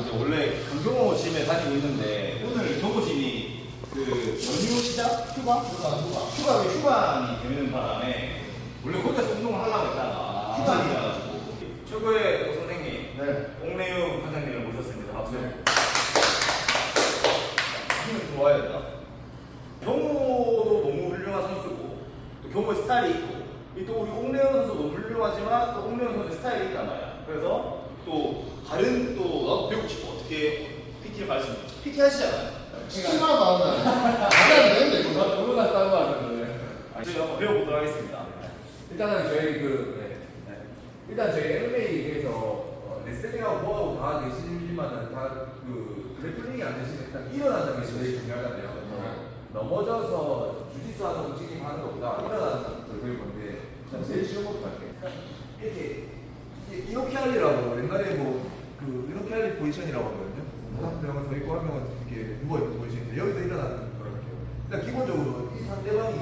이제 원래 강경호 짐에 다니고 있는데 오늘 경호 짐이 그 연휴 시작 휴가 휴가 휴가 휴가 휴관이 되는 바람에 원래 거기서 운동을 하려고 했다가 휴관이라가지고 최고의 오 선생님 네. 옥내윤 관장님을 모셨습니다. 박수. 힘을 좋아야 된다. 경호도 너무 훌륭한 선수고 또 경호의 스타일이 있고 이또 우리 옥내윤 선수 너무 훌륭하지만 또 옥내윤 선수의 스타일이 있단 말이야. 그래서 또 다른 또 나도 배우고 싶어 어떻게 PT를 말씀 PT 하 시잖아요. 시간 나온다. 말이 안 되는데, 이거. 너무나 싸운 거 같은데. 아, 저희 한번 배워보도록 하겠습니다. 일단은 저희 그 네. 네. 일단 저희 MMA에서 어, 레슬링하고 뭐하고 다 계시지만은 다그 그래플링이 안 되시면 일단 일어나는 게 제일 중요하잖아요. 그래서 넘어져서 주짓수 하는 움직임 하는 것보다 일어나는 것들 배울 건데 일단 제일 쉬운 것부터 할게요. 이렇게 이- 이렇게 할리라고 옛날에 뭐 그 이렇게 할리 포지션이라고 하거든요. 한 명은 서 있고 한 명은 이렇게 누워 있는 포지션인데 여기서 일어나는 거라고 할게요. 일단 기본적으로 이 상대방이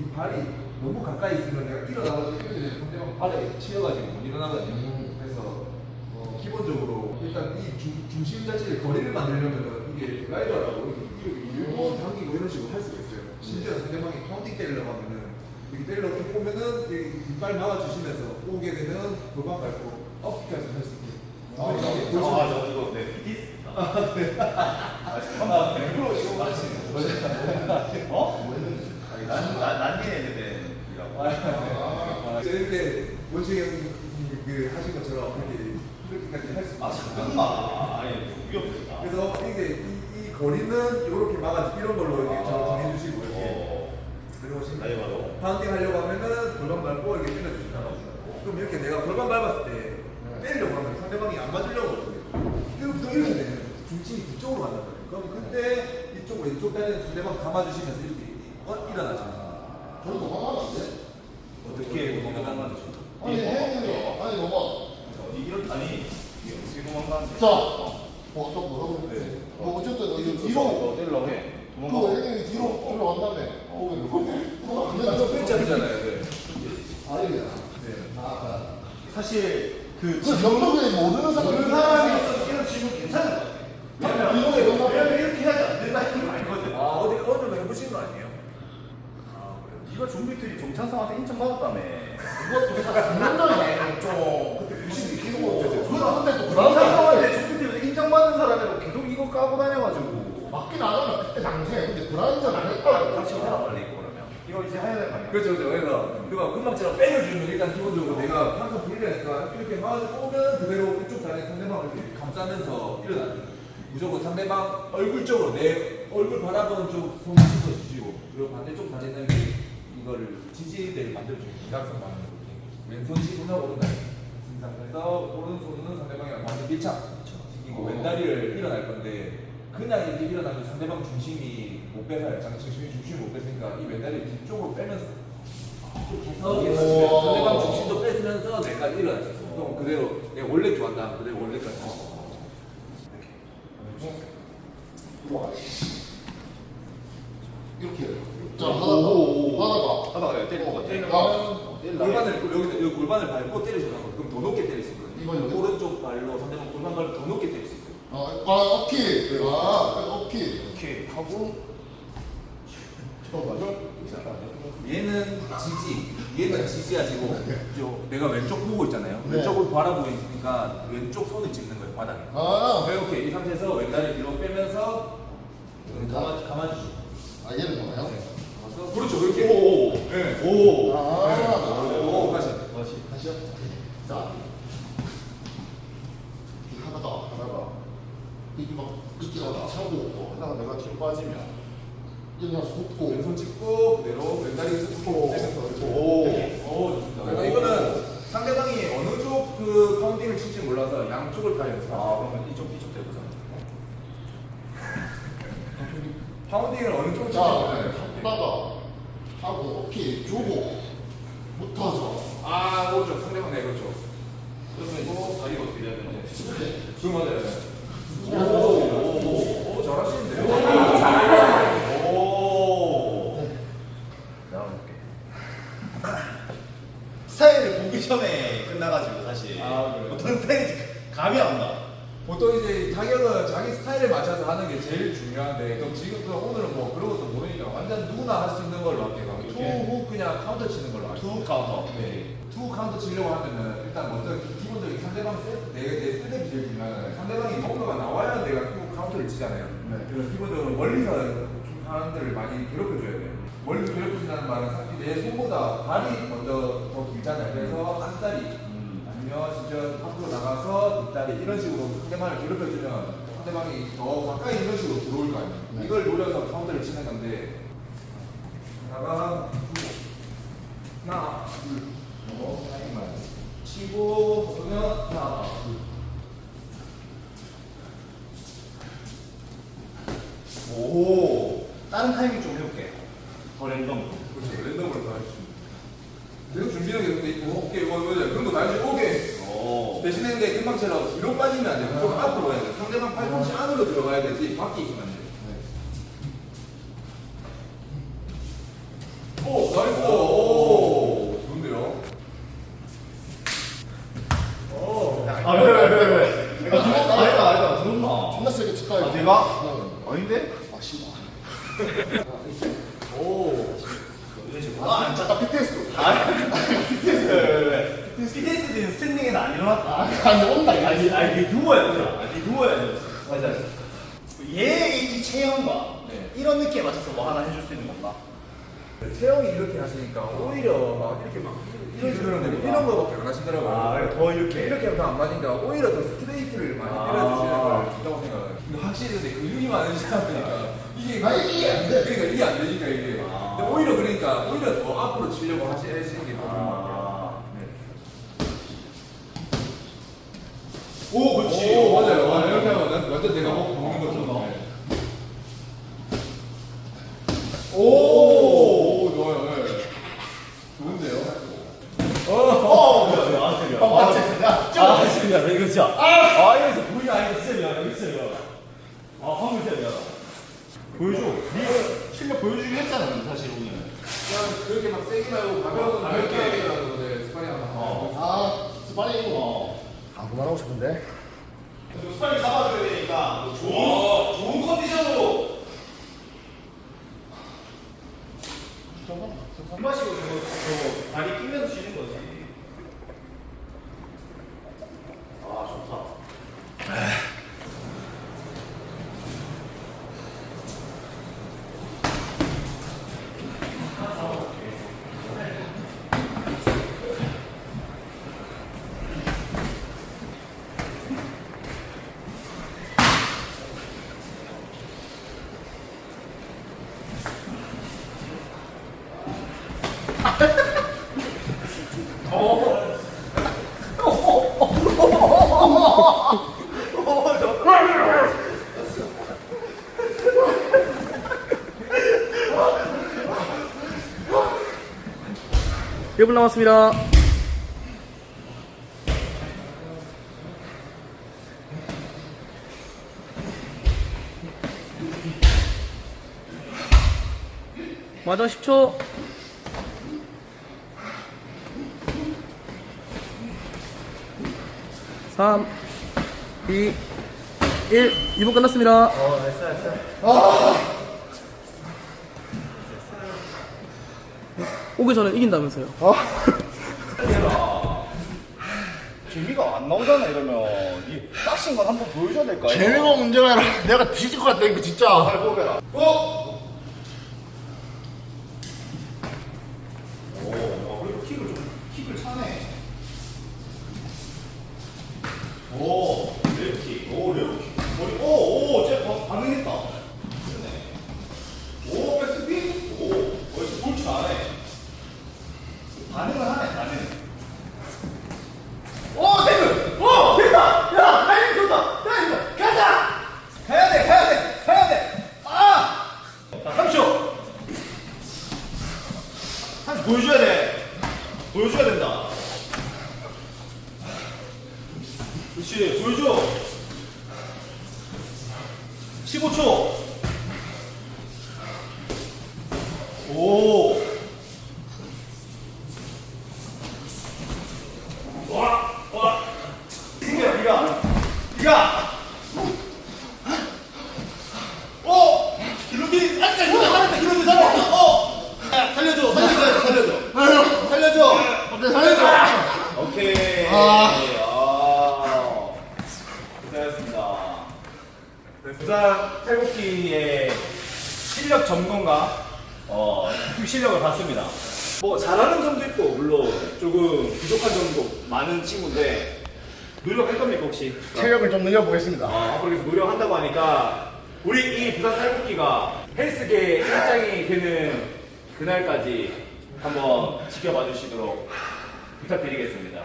이 발이 너무 가까이 있으면 내가 일어나가지고 이렇게 상대방 발에 치여가지고 못 일어나거든요. 그래서 어, 기본적으로 일단 이 중, 중심 자체의 거리를 만들려면 이게 라이더라고 이렇게 밀고 당기고 이런 식으로 할 수가 있어요. 심지어 상대방이 카운팅 때리려고 하면은 이렇게 때리려고 이렇게 오면은 이 뒷발 막아주시면서 오게 되면 골반 밟고 업까지 할수 있게. 아, 아, 아, 저 이거 네. 아, 네. 아, 잠깐만. 일부러 이거 하시는 거죠? 어? 아니, 난, 난, 난디네 애들이라고. 아, 이렇게 원식이 형이 그 하신 것처럼 그렇게 그렇게까지 할 수. 아, 잠깐만. 아니, 좀 위험했다. 그래서 이제 이, 이 거리는 이렇게 막아 이런 걸로 이렇게 저 정해주시고 이렇게 어. 들어오시면 나이 바로. 파운딩 하려고 하면은 골반 밟고 이렇게 때려주신다. 그럼 이렇게 내가 골반 밟았을 때 때리려고 하면 상대방이 안 맞으려고 하거든요. 그럼 이렇게 되면 중심이 그쪽으로 간단 말이에요. 그럼 그때 이쪽 왼쪽 다리는 상대방 감아주시면서 이렇게 어, 일어나죠. 저도 도망가면 안 돼? 어떻게 도망가는 거지? 아니, 혜인이, 아니, 너무. 어디 이런, 아니, 어떻게 도망가는데? 자, 뭐, 또 뭐라고 했지? 뭐, 어쨌든, 이거 뒤로, 너 때리려고 해. 그 도망가. 혜인이 뒤로 들어간다며. 거기, 이거 거기. 펜짜리잖아요. 네. 아니야. 네. 아, 사실, 그, 그 경력이 모르는 사람이 모르는 사람이 이런 질문 괜찮은 것같아. 왜냐면, 이거에 너무- 왜냐면 이렇게 하지 안 된다는 걸 알거든. 아 어디 어느 정도 해보신 거 아니에요? 아, 그래요? 네가 좀비들이 정찬성한테 인천 받았다며. 그것도 사람이네, 좀. 그때 무슨 이기고. 그런데 또 그런 좀비들에서 인정받는 사람이라고 계속 이거 까고 다녀가지고. 맞긴 하잖아, 그때 당시에. 근데 불안전 안 했다. 같이 해라, 빨리 이거 그러면. 이거 이제 해야 될거 아니야? 그렇죠, 그렇죠. 그래서 그거 금방처럼 빼려주면 일단 기본적으로 내가 항상 불리하니까 이렇게 막아주고 오면 그대로 이쪽 다리 상대방을 이렇게 감싸면서 일어나요. 무조건 상대방 얼굴 쪽으로 내 얼굴 바라보는 쪽 손을 짚어주시고 그리고 반대쪽 다리는 이 거를 지지대를 만들어주고 기각성 거지. 왼손 짚으면 오른다리. 진 상태에서 오른손은 상대방이랑 완전 밀착. 지키고 왼다리를 일어날 건데 그냥 이렇게 일어나면 상대방 중심이 못 빼서요. 장 중심이 못 뺐으니까 이 왼다리 뒤쪽으로 빼면서 계속 오. 상대방 중심도 일어날 수 있어. 그럼 그대로 내가 원래 좋아한다. 그대로 원래까지. 와. 이렇게. 자, 오, 하다가, 오, 오. 하다가. 하다가 내가 때릴 것 같아. 아, 골반을 여기 여기 골반을 밟고 때리셔서 그럼 더 높게 때릴 수 있거든요. 이번 여기? 오른쪽 발로 상대방 골반 발로 더 높게 때릴 수 있어요. 아, 아, 오케이. 아, 오케이. 이렇게 하고. 잠깐만요. 얘는 지지, 얘는 지지하시고 저 내가 왼쪽 보고 있잖아요. 네. 왼쪽을 바라보고 있으니까 왼쪽 손을 짚는 거예요 바닥에. 아, 이렇게 이 상태에서 왼다리 뒤로 빼면서 가만 가만 주시고. 아, 얘는 뭐나요? 가서 그렇죠 그렇게. 오, 네. 오. 아, 오, 다시. 다시. 다시요. 자. 이렇게 하다가, 하다가. 이게 막, 그때가 차고, 하다가 내가 뒤로 빠지면, 이렇게 솟고, 왼손 찍고 그대로 왼다리 짚고 빼면서 이렇게. 오. 오, 좋습니다. 그러니까 이거는 상대방이 어느 쪽 그 파운딩을 칠지 몰라서 양쪽을 다 연습하세요. 아, 그러면 이쪽, 이쪽 대보자. 파운딩을 어느 쪽을 칠지 자, 몰라요. 하다가, 하고, 오케이, 주고, 붙어서, 아, 오른쪽 상대방 네, 그렇죠. 그러면 이거 다리가 어떻게 돼야 되는데? 이렇게. 그 맞아요. 오, 오, 오, 잘하시는데요? 오. 오. 내가 볼게. 스타일을 보기 전에 끝나가지고 사실 아, 그래요? 어떤 스타일인지 감이 안 나. 보통 이제 타격은 자기 스타일에 맞춰서 하는 게 중요한데 그럼 지금 또 오늘은 뭐 그런 것도 모르니까 완전 누구나 할 수 있는 걸로 할게요. 투후 그냥 카운터 치는 걸로 할게요. 투 카운터. 네. 투 카운터 치려고 하면은 일단 먼저 기본적인 상대방 세, 내, 내 셋업이 제일 중요하잖아요. 상대방이 뭔가가 나와야 내가 투 카운터를 치잖아요. 네. 그래서 기본적으로 멀리서 사람들을 많이 괴롭혀줘야 돼요. 멀리서 괴롭힌다는 말은 사실 내 손보다 발이 먼저 더 길잖아요. 그래서 안다리 음. 아니면 진짜 밖으로 나가서 뒷다리 이런 식으로 상대방을 괴롭혀주면 상대방이 더 가까이 이런 식으로 들어올 거 아니에요. 네. 이걸 노려서 카운터를 치는 건데 하나, 둘, 하나, 둘, 어, 타임만 치고 그러면 하나, 둘. 오. 다른 타이밍 좀 해볼게. 더 랜덤. 그렇죠. 랜덤으로 다 해주시면 계속 준비하는 게 근데 있고 오케이 뭐 뭐냐 그런 거 말지 오케이 오. 대신에 근데 금방처럼 뒤로 빠지면 안 돼요 좀 앞으로 가야 돼요 상대방 팔꿈치 안으로 들어가야 되지 밖에 있으면 안 돼요 오 나이스 오 좋은데요 아, 왜, 왜, 왜, 왜? 들었나? 아니다, 아니다? 존나 세게 칠까 아, 내가? 아닌데? 아 씨발 오. 아 잠깐 PTSD 아, BTS, 왜, 왜, 왜? BTS는 스탠딩에서 안 일어났다. 아니 온다 이거 아니, 아니, 이게 누워야 돼. 아니, 돼. 맞아. 얘의 이 체형과 네. 이런 느낌에 맞춰서 뭐 하나 해줄 수 있는 건가? 채영이 이렇게 하시니까 오히려 막 이렇게 막 이런 식으로 이러는 이런 거밖에 안 하시더라고요 아, 그래, 더 이렇게. 이렇게 하면 안 맞으니까 오히려 더 스트레이트를 많이 아. 때려주시는 걸 좋다고 생각해요. 근데 확실히 근데 근육이 많으시다 보니까 이게 아니, 이게 안 돼. 그러니까 이게 안 되니까 이게. 아. 근데 오히려 그러니까 오히려 더 앞으로 치려고 하시- 하시는 게더 좋은 것 같아요. 아. 네. 오, 그렇지. 오, 맞아요. 맞아요. 이렇게 하면 난 완전 내가 먹- 먹는 거죠. 네. 오. 오, 좋아요. 네. 좋은데요? 어, 뭐야, 뭐야, 아, 진짜. 어, 아, 진짜. 아, 진짜, 이거 진짜. 아, 이거 진짜 보이가 아니고 진짜. 이거 진짜 미안하다. 아, 방금 진짜 미안하다. 보여줘. 네가 실력 보여주긴 했잖아, 사실 오늘. 그냥 그렇게 막 세게 말고 가벼운 가볍게. 가볍게라도 네, 스파링 어. 아 스파링 어. 아 그만하고 싶은데? 스파링 잡아줘야 되니까 뭐 좋은, 좋은 컨디션으로. 한 번씩 저거, 저거 다리 끼면서 쉬는 거지. 1분 남았습니다. 맞아 10초. 삼, 이, 일, 2분 끝났습니다. 어, 됐어, 됐어. 아! 오기 전에 이긴다면서요. 재미가 안 나오잖아, 이러면. 이 빡신 건 한번 보여줘야 될거 아니야? 재미가 문제가 아니라 내가 뒤질 것 같다 이거 진짜 뽑아라. 어? 오, 야, 그래도 킥을 좀, 킥을 차네. 오, 레어킥. 오, 레어킥. 머리, 오, 오, 쟤 바- 반응했다. 쓰네. 오, 백스핀. 오, 어, 쟤 볼줄 아네. 반응을 하네, 반응. 오, 대구! 오, 됐다! 야, 타이밍 좋다! 야, 이거, 가자! 가야 돼, 가야 돼, 가야 돼! 아! 자, 3초! 30 보여줘야 돼. 보여줘야 된다. 그렇지, 보여줘. 15초. 오. 와, 와. 승기야, 네가, 네가 팀 실력을 봤습니다. 뭐 잘하는 점도 있고 물론 조금 부족한 점도 많은 친구인데 노력할 겁니까 혹시? 체력을 좀 늘려보겠습니다. 아, 앞으로 계속 노력한다고 하니까 우리 이 부산 탈곡기가 헬스계 일장이 되는 그날까지 한번 지켜봐 주시도록 부탁드리겠습니다.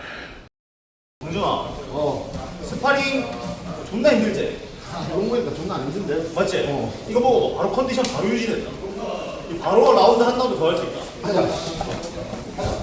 정준아, 어. 스파링 존나 힘들지? 그런 거니까 존나 안 힘든데. 맞지? 어. 이거 보고 바로 컨디션 바로 유지된다. 이 바로 라운드 한 라운드 더 할 수 있다. 하자.